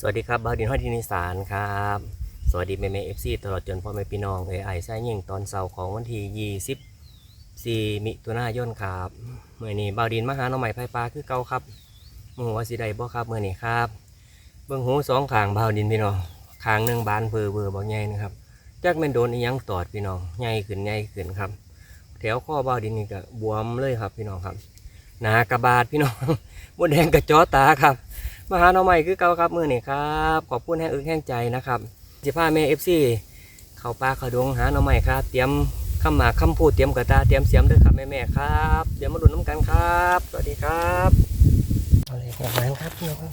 สวัสดีครับบาวดินฮอดทินิสานครับ สวัสดีแม่แม่เอฟซีตลอดจนพ่อแม่พี่น้องเอไอใช้ยิ่งตอนเสาร์ของวันที่24มิถุนายนครับเมื่อนี้บาวดินมาหาน้องใหม่ไฟฟ้าคือเก่าครับหมูว่าสิได้บ่ครับเมื่อนี้ครับ เบิ่งหูสองข้างบาวดินพี่น้องข้างหนึ่งบานเบอร์เบอร์บ่ใหญ่นะครับจักแม่นโดนอีหยังตอดพี่น้องใหญ่ขึ้นใหญ่ขึ้นครับ แถวข้อบาวดินนี่ก็บวมเลยครับพี่น้องครับหนากระบาดพี่น้องมดแดงกระจอตาครับ มาหาหน่อใหม่คือเก่าครับมือนี่ครับขอบคุณแห้งอึกแห้งใจนะครับสิพาแม่เอฟซีเข้าป่าเข้าดวงหาหน่อใหม่ครับ เตรียมคำหมากคำพูดเตรียมกระตาเตรียมเสียมด้วยครับแม่แม่ครับเดี๋ยวมาดูน้ำกันครับสวัสดีครับเอาเลยแบบนั้นครับพี่น้อง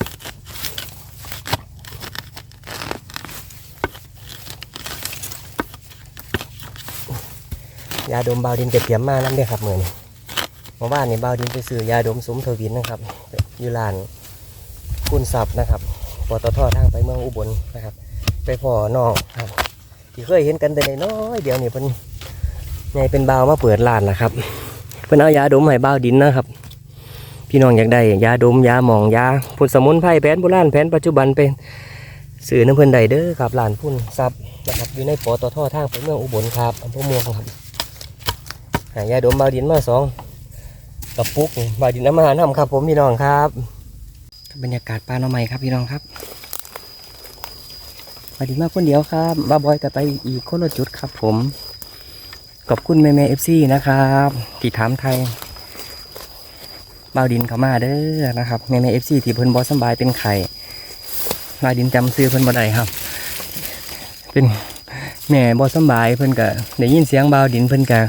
ยาดมเบาดินเก็บเตรียมมานั่นเด้อครับมือนี่เมื่อวานนี่เบาดินไปซื้อยาดมสมเทวินนะครับอยู่ร้าน คุณศัพท์นะครับปตททางไปเมืองอุบลนะครับ ไปพ่อน้องครับ ที่เคยเห็นกันแต่น้อยเดี๋ยวนี้เพิ่นไงเป็นบาวมาเปิดร้านนะครับ เพิ่นเอายาดมให้บาวดินนะครับ พี่น้องอยากได้ยาดมยาหมองยาพุ่นสมุนไพรแผนโบราณแผนปัจจุบันเป็นสื่อน้ำเพิ่นใดเด้อครับร้านพุ่นซับนะครับอยู่ในปตททางไปเมืองอุบลครับอำเภอเมืองครับหายาดมบาวดินมาสองกระปุกบาวดินน้ำมาหานำครับ ผมพี่น้องครับ บรรยากาศปลาหน่อไม้ครับพี่น้องครับมาดีมากคนเดียวครับบ้าบอยก็ไปอีกคนละจุดครับ ผมขอบคุณแม่แม่เอฟซีนะครับที่ถามไทยบ่าวดินเขามาเด้อนะครับแม่แม่เอฟซีที่เพิ่นบอสบายเป็นไข่บ่าวดินจำซื้อเพิ่นบ่ได้ครับ เป็นแม่บอสบายเพิ่นก็ได้ยินเสียงบ่าวดินเพิ่นก็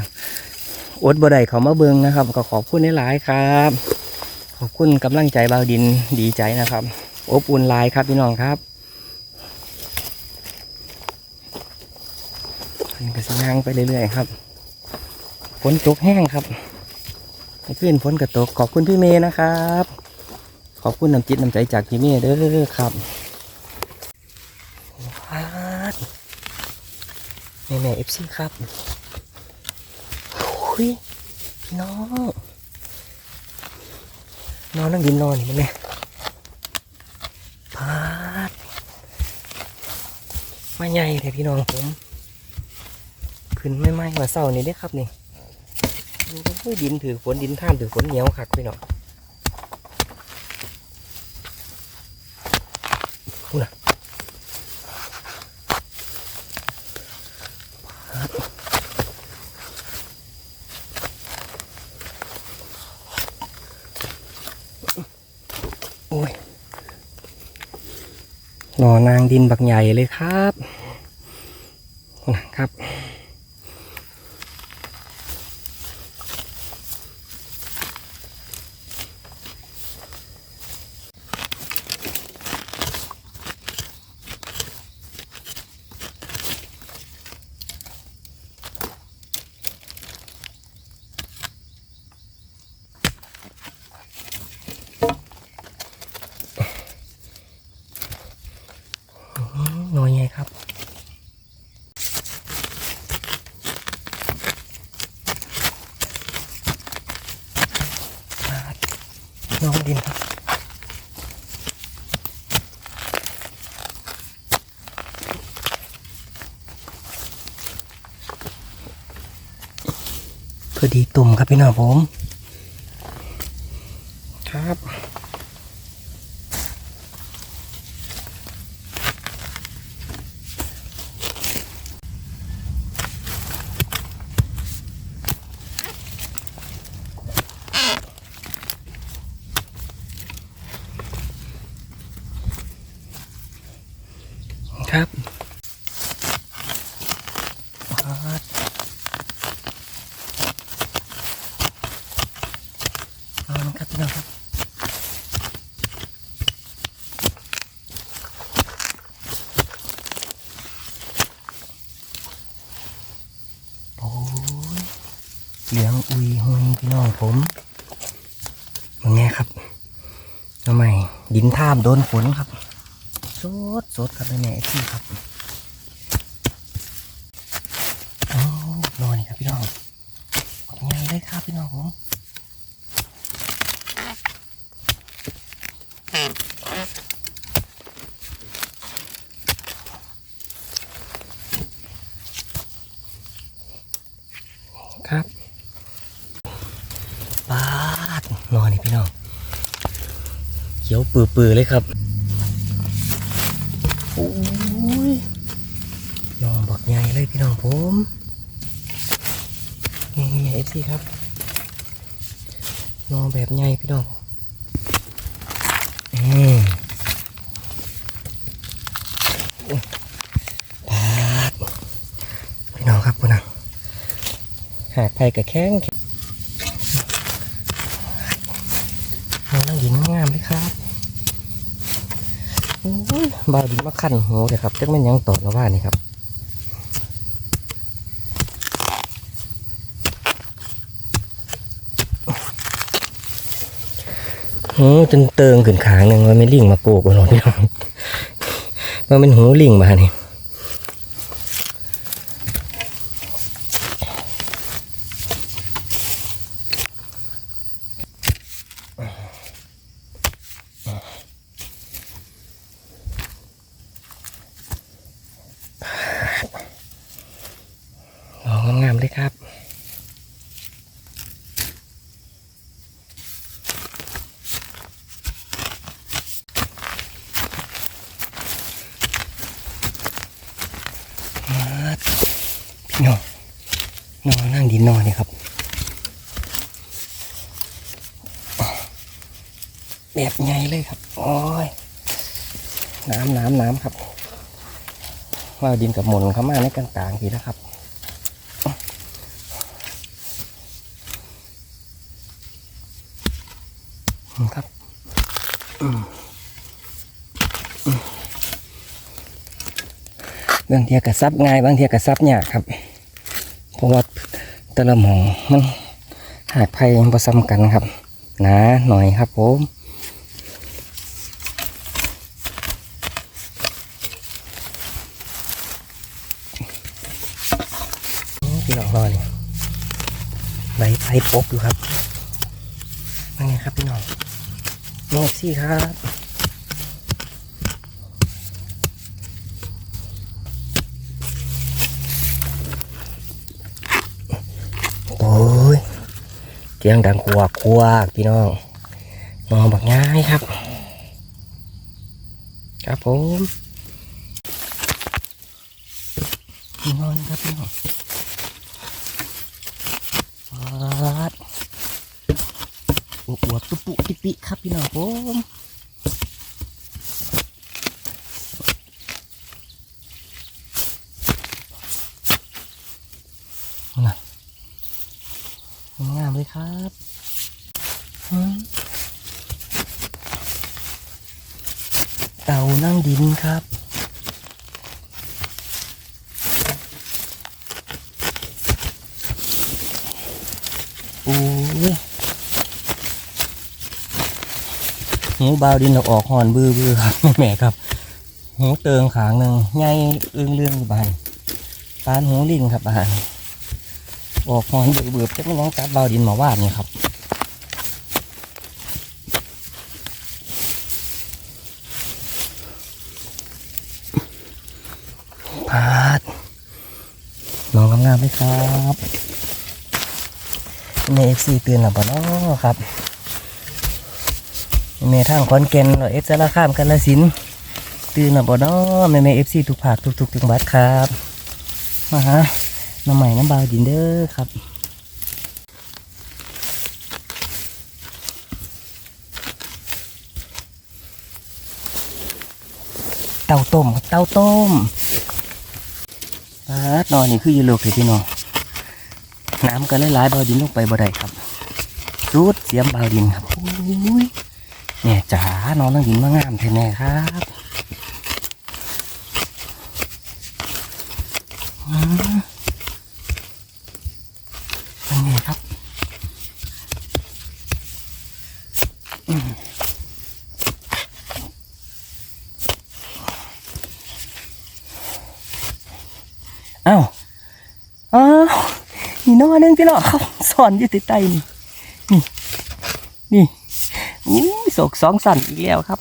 อดบ่ได้เขามาเบิงนะครับ ก็ขอบคุณหลายๆครับ ขอบคุณกำลังใจบาวดินดีใจนะครับ อบอุ่นลายครับพี่น้องครับเป็นกระสังไปเรื่อยๆครับฝนตกแห้งครับขึ้นฝนกระตกขอบคุณพี่เมย์นะครับ ขอบคุณน้ำจิตน้ำใจจากพี่เมย์เด้อครับแม่แม่เอฟซีครับหุยพี่น้อง นอนนั่งดินนอนนี่แม่พาดมาใหญ่เลยพี่น้องผมขึ้นไม่ไหม้มาเศร้านี่ได้ครับนี่ยดินถือฝนดินท่ามถือฝนเหนียวขักพี่น้องพูดนะพาดโอ้ยหน่อนาง ดินบักใหญ่เลยครับนะครับ หน่อยไงครับ น้องดินครับ พอดีตุ่มครับพี่น้องผม ครับ ครับวัดเอาละครับพี่น้องครับ โอ้ย เหลียงอุยหุยพี่น้องผมมันไงครับทำไมดินท่ามโดนฝนครับสดสดครับแม่ที่ครับโอ้นอนนี่ครับพี่น้องยังไงเลยครับพี่น้องผม ขียว ปื้อๆเลยครับโอ้ยนองบักใหญ่เลยพี่น้องผมนี่เอฟซีครับนองแบบใหญ่พี่น้องอืมปาดพี่น้องครับคุณนะหากไผ่กับแข้งนั่งหินงามเลยครับโอ้ย บาดินมาขั้นหัวเลยครับจักแม่นยังตอดมาว่านี่ครับหูจนเติงขึ้นขางหนึ่งว่าไม่ลิงมาโกกบนรถพี่น้องว่าเป็นหูลิงมานี่องงามๆเลยครับ พี่น้องนอนนั่งดินนอนนี่ครับ แบบไง เลยครับ โอ้ย น้ำน้ำน้ำครับว่าดินกับหมุนเข้ามาในกลางๆทีแล้วครับครับบางเทียกระซับง่ายบางเทียกระซับยากครับ เพราะว่าต่ละหมองมันหากไผ่ผสมกันครับ หนาหน่อยครับผมนี่พี่น้องรอนี่ ใบไผ่ปกอยู่ครับนั่นไงครับพี่น้องนี่สิครับโอ้ยเสียงดังกวกกวกพี่น้องนอนบักง่ายครับ ครับผมนอนครับพี่น้องปัดอวบๆตุ ปุติปิครับพี่น้องผมน่ะงามเลยครับอืมเต่านั่งดินครับ โอ้ย หูบาดินออกหอนบือบือครับแม่ครับ หูเติงขางหนึ่งใหญ่อึ้งเรื่องบานปานหูลิงครับบ้านออกหอนเบื่อเบื่อจะไม่น้องกัดเบาดินมาวาดนี่ครับพาดน้องงามๆเลยครับเมฟซีเตือนหรือเปล่าเนาะครับ เมทางคอนแก่นเอฟซาลาข้ามกันละสินตื่นหรือเปล่านาะเมเมเอฟซีทุกภาคทุกๆจังหวัดครับมาฮะน้ำใหม่น้ำบาวดินเด้อครับเต้าต้มครับเต้าต้มปานอนนี่คืออยูโลกเลยพี่น้อง น้ำก็หลายๆบาวดินลงไปบ่ได้ครับรูดเสียมบาวดินครับโอ้ย แม่จ๋านอนนั่งดินมางามแท้แน่ครับอืมเป็นไงครับอ้าวอ้าวนี่น้องนนึงพี่น้องเขาสอนอยู่ติดใต้นี่ นี่ นี่ ศกสองสันอีกแล้วครับ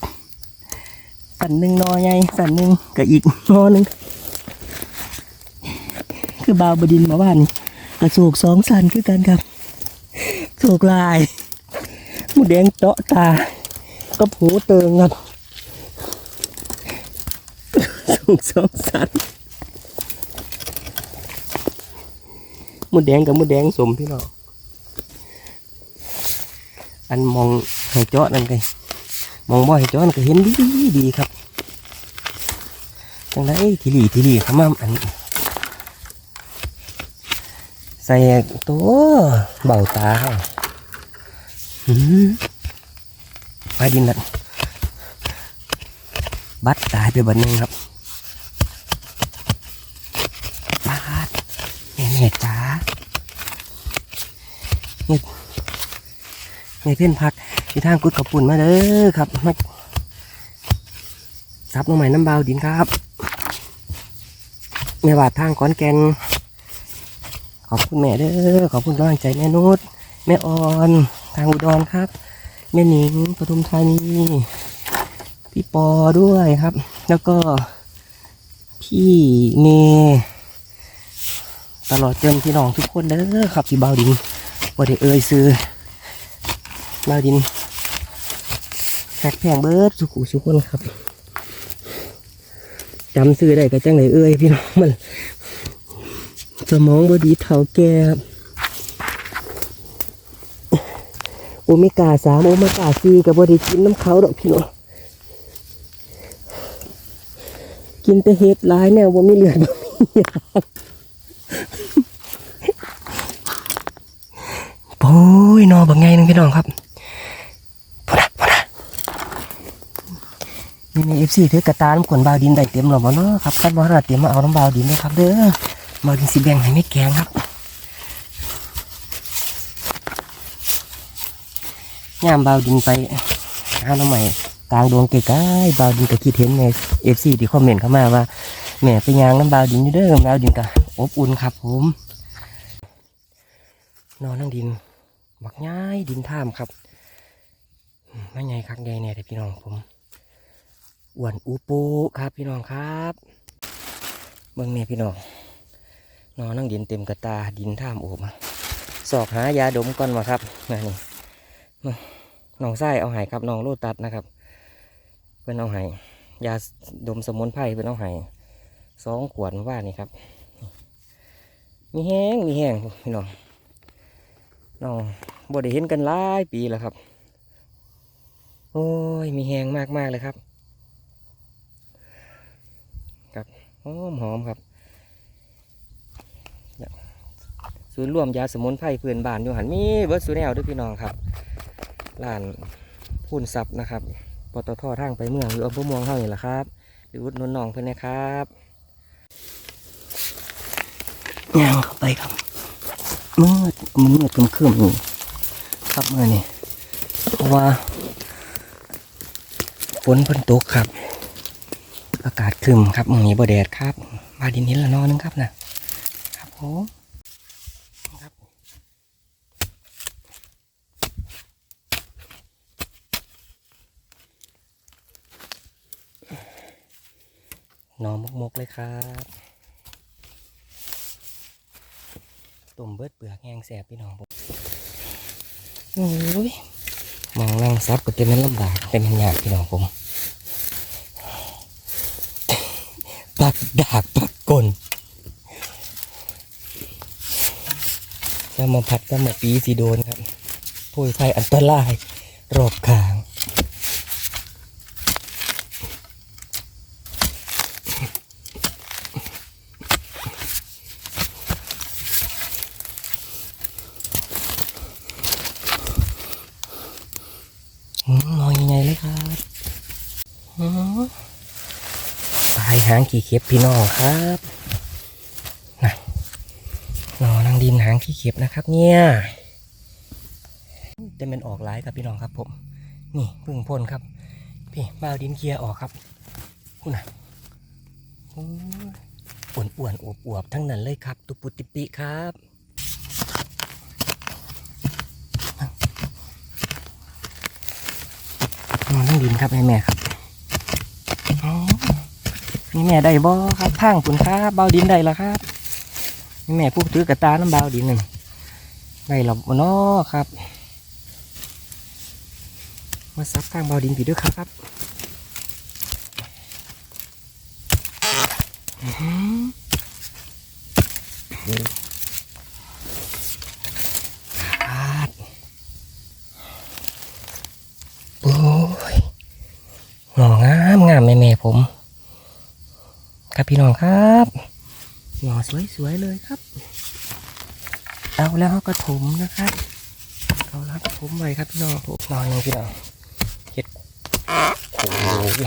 สันหนึ่งนอไงสั่นหนึ่งกับอีกนอหนึ่งคือบาวบดินมาบ้านนี่กระโศกสองสันคือกันครับโศกลายหมูแดงเจาะตากับหูเติงครับสงสองสันหมูแดงกับหมูแดงสมพี่น้องอันมอง ให้เจาะนั่นไงมองบ่ให้เจาะนั่นก็เห็นดีดีครับจังไดทีหลีทีหลีเขามาอันใส่ตัวเบาตาเขาหืมไปดินนั่นบัดตายไปบัดนึงครับบาดแม่แม่จ้าเนี่ยแม่เพื่อนพัก ที่ทางกุดกับปุ่นมาเด้อครับมาซับน้องใหม่น้ำเบาดินครับแม่บาดทางก้อนแกนขอบคุณแม่เด้อขอบคุณกำลังใจแม่นุชแม่ออนทางอุดรครับ แม่หนิงปทุมธานีพี่ปอด้วยครับ แล้วก็พี่เมตลอดจนพี่น้องทุกคนเด้อครับที่เบาดินบ่ได้เอ่ยซื้อเบาดิน หักแพงเบิดสุขุสุขคนครับจำซื้อได้ก็จังไหนเอ่ยพี่น้องมัน สมองบดีเท่าแก่ครับโอเมก้าสามโอเมก้าสี่กับบไดีกินน้ำเขาดอกพี่น้องกินแต่เห็ดร้ายแนวว่าไม่เหลือบ่มียาโอ้ยนอบังไงนึงพี่น้องครับพอนะพอนะ นี่ในเอฟซีถือกระตาน้ำขนบาวดินได้เต็มหรอบ่เนาะครับกันบ่เราเตรียมมาเอาน้ำบาวดินด้วยครับเด้อมาดินสีแบ่งให้ไม่แกงครับย่ามบาวดินไปหาน้องใหม่กลางดวงใกลๆบาวดินก็คิดเห็นในเอฟซีที่คอมเมนต์เข้ามาว่าแม่ไปยางน้ำบาวดินอยู่เด้อบาวดินก็อบอุ่นครับผมนอนนั่งดินบักง่ายดินท่ามครับไม่ใหญ่คักใหญ่เนี่ยแต่พี่น้องผม อ้วนอูปูครับพี่น้องครับเบิ่งเนี่ยพี่น้องนอนนั่งดินเต็มกระตาดินท่ามโอบมาสอกหายาดมก่อนมาครับนี่นี่น้องไส้เอาหายครับน้องโลตัดนะครับ เพื่อนเอาหายยาดมสมุนไพรเพื่อนเอาหายสองขวดมาว่านี่ครับ มีแห้งมีแห้งพี่น้องน้องบ่ได้เห็นกันหลายปีแล้วครับ โอ้ยมีแห้งมากมากๆเลยครับ ครับ หอมหอมครับศูนย์รวมยาสมุนไพรเพื่อนบ้านอยู่หันมีเบิร์ดสูแนวด้วยพี่น้องครับร้านพูนซับนะครับปตททางไปเมืองอยู่อำเภอเมืองเท่านี้แหละครับไปอุดหนุนนองเพื่อนนะครับย่างเข้าไปครับมืดมืดครึมครึมๆอยู่ครับเมื่อนี่เพราะว่าฝนเพิ่นตกครับ อากาศคึมครับมือนี้บ่แดดครับ มาดินนี้ละนอนนึงครับนะครับผมครับนอมกๆเลยครับต้มเบิดเปลือกแห้งแสบพี่น้องผมโอ้ยมองนั่งซับก็จะนั้นลำบากเป็นมันยากพี่น้องผม ปัก ดากปักกลถ้ามาผัดก็มาปีสีโดนครับผู้ภัยอันตรายรอบขาง อืมนอนยังไงเลยครับอืมปลายหาง ขี่เข็บพี่น้องครับนะนอนังดินหางขี้เข็บนะครับ เนี่ยจะเป็นออกหลายครับพี่น้องครับผม นี่พึ่งพ่นครับ พี่บ้าดินเคลียร์ออกครับคุณน่ะโอ้ยอ้วนอ้วนอวบอวบๆทั้งนั้นเลยครับ ตุปุติปิครับนอนนั่งดินครับแม่แม่ครับ นี่แม่ได้บ่ครับข้างคุณครับเบาดินได้แล้วครับนี่แม่ผู้ถือกระตาน้ำเบาดินหนึ่งได้หรอบเนาะครับ มาซับข้างเบาดินผีด้วยครับอือหือครับโอ้ยหน่องามงามแม่แม่ๆผม ครับพี่น้องครับหน่อสวยๆเลยครับ เอาแล้วก็ถมนะครับเอาแล้วก็ถมไว้ครับพี่น้องผมนอนหนึงพี่น้องเห็ดโอ้โห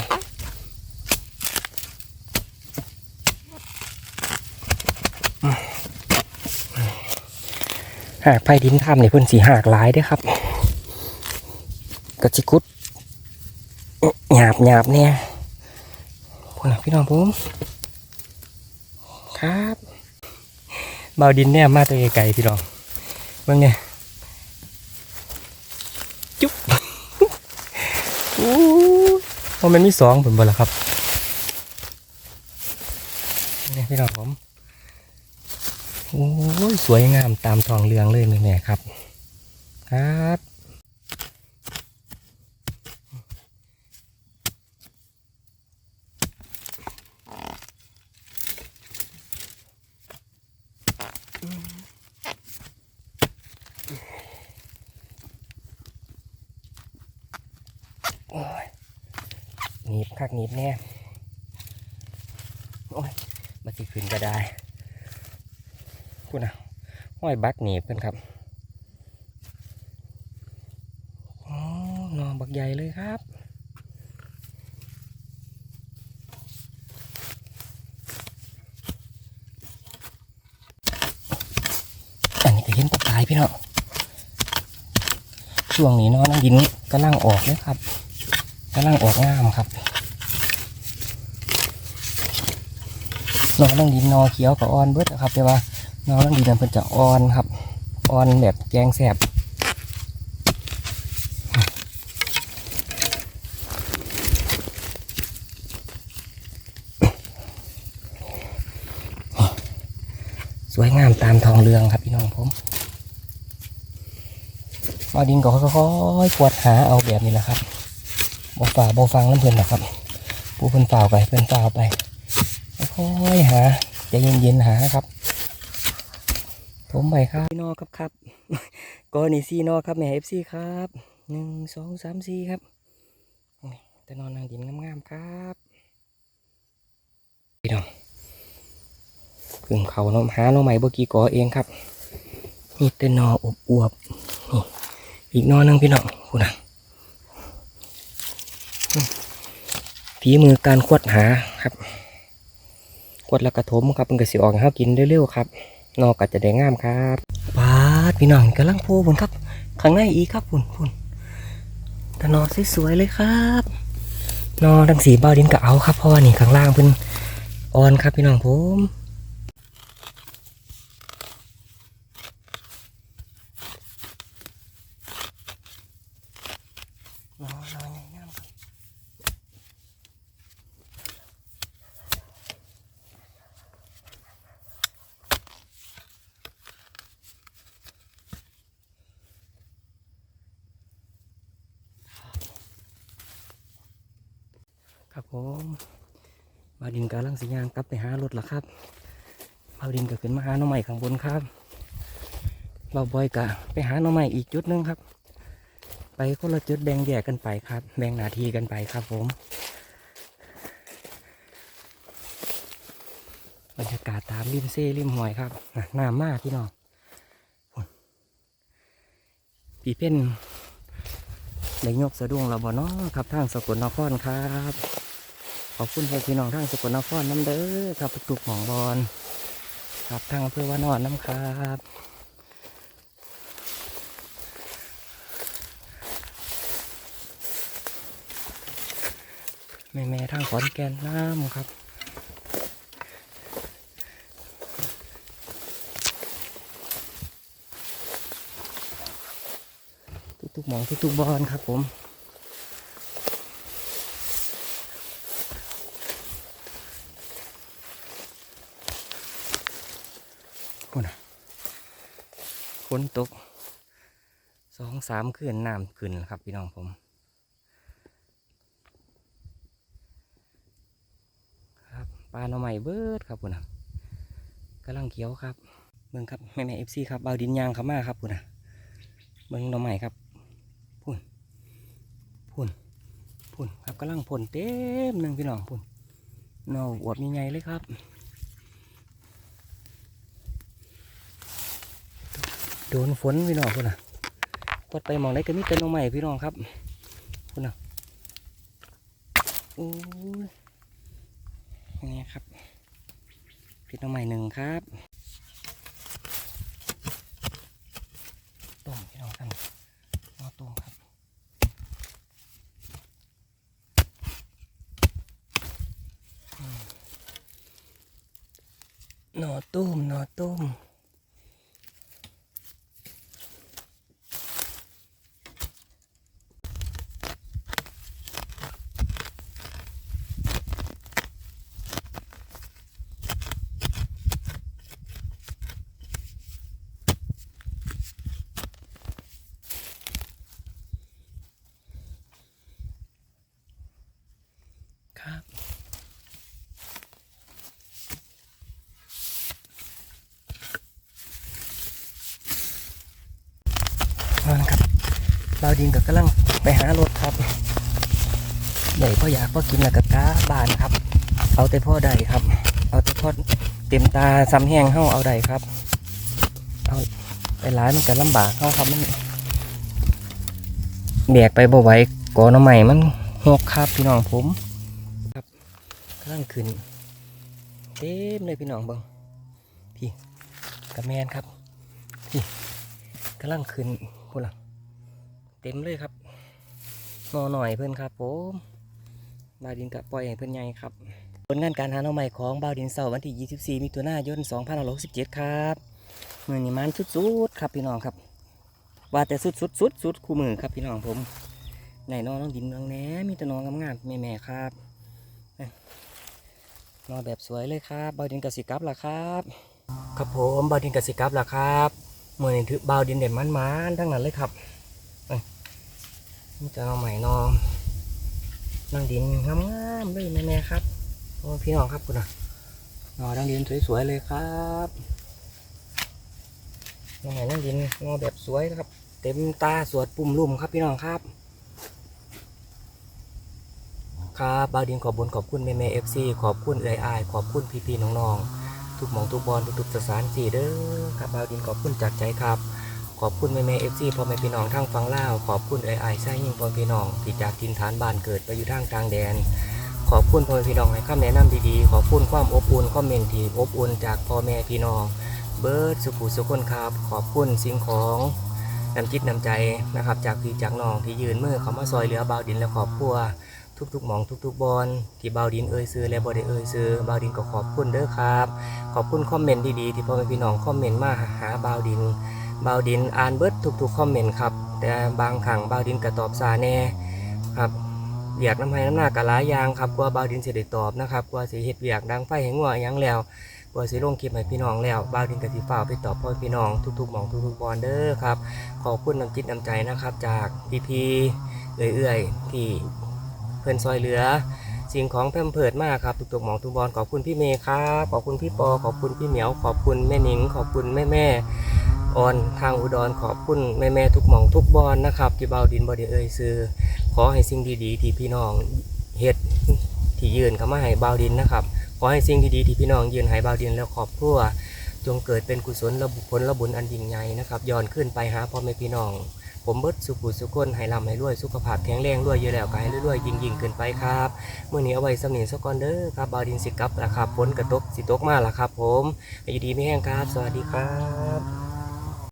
หากไฟดินทำเนี่ยเพิ่นสีหากหลายเด้อครับกระจิกุดหยาบหยาบๆเนี่ยพวกนะพี่น้องผม ครับ เบาดินเนี่ยมาตัวไกลๆพี่รองเบิ่งเนี่ยจุ๊บอู้มันมีสองผลบ่ละครับนี่พี่รองผมโอ้ยสวยงามตามทองเรืองเลยแม่ครับ ครับ โอ้ยหนีบคักหนีบแน่โอ้ยมาสิขึ้นก็ได้คุณนะ ห้อยบักหนีบเพิ่นครับอ๋อนอนบักใหญ่เลยครับอันนี้ก็เห็นตะกายพี่เนาะช่วงนี้เนาะน้ำดินกำลังออกเลยครับกำลังออกงามครับนอนั่งดินนอเขียวกับอ่อนเบิดครับแต่ว่า นอนั่งดินนั้นเพิ่นจะอ่อนครับอ่อนแบบแกงแสบสวยงามตามทองเรืองครับพี่น้องผมเอาดินก็ค่อยๆกวดหาเอาแบบนี้แหละครับบ่ฝ่าบ่ฟังน้ำเพื่อนนะครับ ผู้เพื่อนฝ่าไปเพื่อนฝ่าไปค่อยๆหาใจเย็นๆหาครับ ผมไปครับพี่นอครับครับก็นี่ซี่นอครับแม่เอฟซีครับหนึ่งสองสามสี่ครับแต่นอนนางดินงามๆครับพี่น้องพึ่งเขาเนาะหาเนาะใหม่เมื่อกี้ก่อเองครับนี่แต่นออบอวบนี่อีกนอหนึงพี่น้องคุณนะฝีมือการขวดหาครับขวดแล้วกระทมครับมันก็สิออกให้ากินเร็วๆครับ นอกก็จะได้งามครับปาดพี่น้องกำลังโพบนครับ ข้างในอีกครับพุ่นพุ่นแต่นอสวยๆเลยครับนอทั้งสีเบาดินก็เอาครับเพราะว่านี่ข้างล่างเพิ่นอ่อนครับพี่น้องผมนอนนอนงามครับ ครับผมบาวดินกำลังสัญญาง กลับไปหารถละครับเบาดินก็ขึ้นมาหาหน้องใหม่ข้างบนครับเบาบอยกะไปหาหน้องใหม่อีกจุดหนึงครับ ไปคนละจุดแบ่งแยกกันไปครับ แบ่งนาทีกันไปครับผม บรรยากาศตามริมเซ่ริมห้วยครับน่ะน้ำมากพี่น้องปีเป็นได้ยกสะดุ้งเราบ่เนาะครับทางสกลนครครับ ขอบคุณพ่อพี่น้องทางสกลนครน้ำเด้อครับทุกหมองบอลครับทางอำเภอวานอนน้ำครับแม่แม่ๆทางขอนแก่นน้ำครับทุกๆหมองทุกๆบอลครับผม พุ่นอะฝนตกสองสามคืนน้ำขึ้นครับ พี่น้องผม ครับปลาหน่อไม่เบิดครับพุ่นอะกำลังเขียวครับเบิ่งครับแม่แม่เอฟซีครับเบาดินยางเขามาครับพุ่นอะเบิ่งหน่อไม่ครับพุ่นพุ่นพุ่นครับกำลังผลเต็มหนึ่งพี่น้องพุ่นนอวดมีไงเลยครับ โดนฝนพี่น้องคนน่ะกดไปมองได้ก็มีแต่น่อใหม่พี่น้องครับคนน่ะโอ้ยนี่ครับพริกน้ำใหม่หนึ่งครับต้มพี่น้องกันหม้อต้มครับอืมหน่อต้มหน่อต้มครับมาแล้วครับ ดาวดินกับกำลังไปหารถครับใหญ่พ่ออยากพ่อกินแล้วกับกาบานครับ เอาแต่พ่อใดครับ เอาแต่พ่อเต็มตาซ้ำแห้งเฮาเอาใดครับ เอาไปร้านมันก็ลำบากเฮาครับมันแบกไปบ่ไหวก่อหน้ำใหม่มันหกครับพี่น้องผมครับกำลังขึ้นเต็มเลยพี่น้องเบิงพี่กระแมนครับพี่กำลังขึ้นพูดละ เต็มเลยครับนอหน่อยเพื่อนครับผมบาวดินกับปล่อยให้เพื่อนใหญ่ครับผลงานการหาหน่อใหม่ของบาวดินเสาร์วันที่ 24 มิถุนายน 2567 ครับมือนี้มันสุดๆครับพี่น้องครับ ว่าแต่สุดๆสุดสุดคู่มือครับพี่น้องผมไหนน้องน้องดินน้องแหนมีแต่น้องงามๆแม่ๆครับนอนแบบสวยเลยครับบาวดินกับสิกรับล่ะครับครับผมบาวดินกับสิกรับล่ะครับมือนี้ถือบาวดินเด็ดมันๆทั้งนั้นเลยครับ นี่จะนองใหม่นองน้องดินงามๆเลยแม่ๆครับโอ้พี่น้องครับคุณอะนอดังดินสวยๆเลยครับนอดังดินงอแบบสวยนะครับ เต็มตาสวดปุ่มลุ่มครับพี่น้องครับ ครับบาวดินขอบบุญขอบคุณแม่แม่เอฟซีขอบคุณเอ้ยอายขอบคุณพี่พี่ๆน้องๆทุกหมองทุกบอลทุกๆสถานสี่เด้อครับบาวดินขอบคุณจากใจครับ ขอบคุณแม่แม่เอฟซีพ่อแม่พี่น้องทั้งฟังล่าวขอบคุณเอ้ยอายใช่ยิ่งพ่อพี่น้องที่จากทินฐานบ้านเกิดไปอยู่ทางกลางแดน ขอบคุณพ่อแม่พี่น้องให้คำแนะนำดีๆ ขอบคุณความอบอุ่นคอมเมนต์ที่อบอุ่นจากพ่อแม่พี่น้อง เบิร์ดสุขุสุขคนครับ ขอบคุณสิ่งของน้ำจิตน้ำใจนะครับ จากพี่จากน้องที่ยืนมือเขามาซอยเหลือบาวดินและครอบครัวทุกๆ หมองทุกๆ บอลที่บาวดินเอ่ยซื้อและบอได้เอ่ยซื้อบาวดินก็ขอบคุณเด้อครับ ขอบคุณคอมเมนต์ดีๆที่พ่อแม่พี่น้องคอมเมนต์มาหาบาวดิน บาวดินอ่านเบิดทุกๆคอมเมนต์ครับ แต่บางครั้งบาวดินก็ตอบซาแน่ครับเวียกน้ำให้น้ำหน้ากะหลายยางครับกว่าบาวดินสิได้ตอบนะครับกว่าสิเฮ็ดเวียกดังไฟให้งัวหยังแล้วกว่าสิลงคลิปให้พี่น้องแล้วบาวดินกะสิฟ้าไปตอบพ่อพี่น้องทุกๆหมองทุกๆบอลเด้อครับขอบคุณน้ำจิตน้ำใจนะครับ จากพี่พีเอื่อยๆที่เพื่อนซอยเหลือ สิ่งของแพมเพิดมากครับทุกๆหมองทุกบอลขอบคุณพี่เมย์ครับขอบคุณพี่ปอขอบคุณพี่เหมียวขอบคุณแม่นิงขอบคุณแม่แม่ ออนทางอุดรขอบคุณแม่แม่ทุกหม่องทุกบอลนะครับที่บาวดินบอดีเอ่ยซื้อขอให้สิ่งดีๆที่พี่น้องเฮ็ดที่ยืนเข้ามาให้บาวดินนะครับขอให้สิ่งดีๆที่พี่น้องยืนให้บาวดินแล้วครอบครัวจงเกิดเป็นกุศลและบุผลและบุญอันยิ่งใหญ่นะครับย้อนขึ้นไปหาพ่อแม่พี่น้องผมเบิดสุขุสุขคนให้ลำให้รวยสุขภาพแข็งแรงรวยเยอะแล้วก็ให้รวยๆยิ่งขึ้นไปครับเมื่อนี้เอาไว้สำเนียงสกอนเด้อครับบาวดินสิกับละครับฝนกระตกสิตกมาละครับผมอายุดีไม่แห้งครับ สวัสดีครับ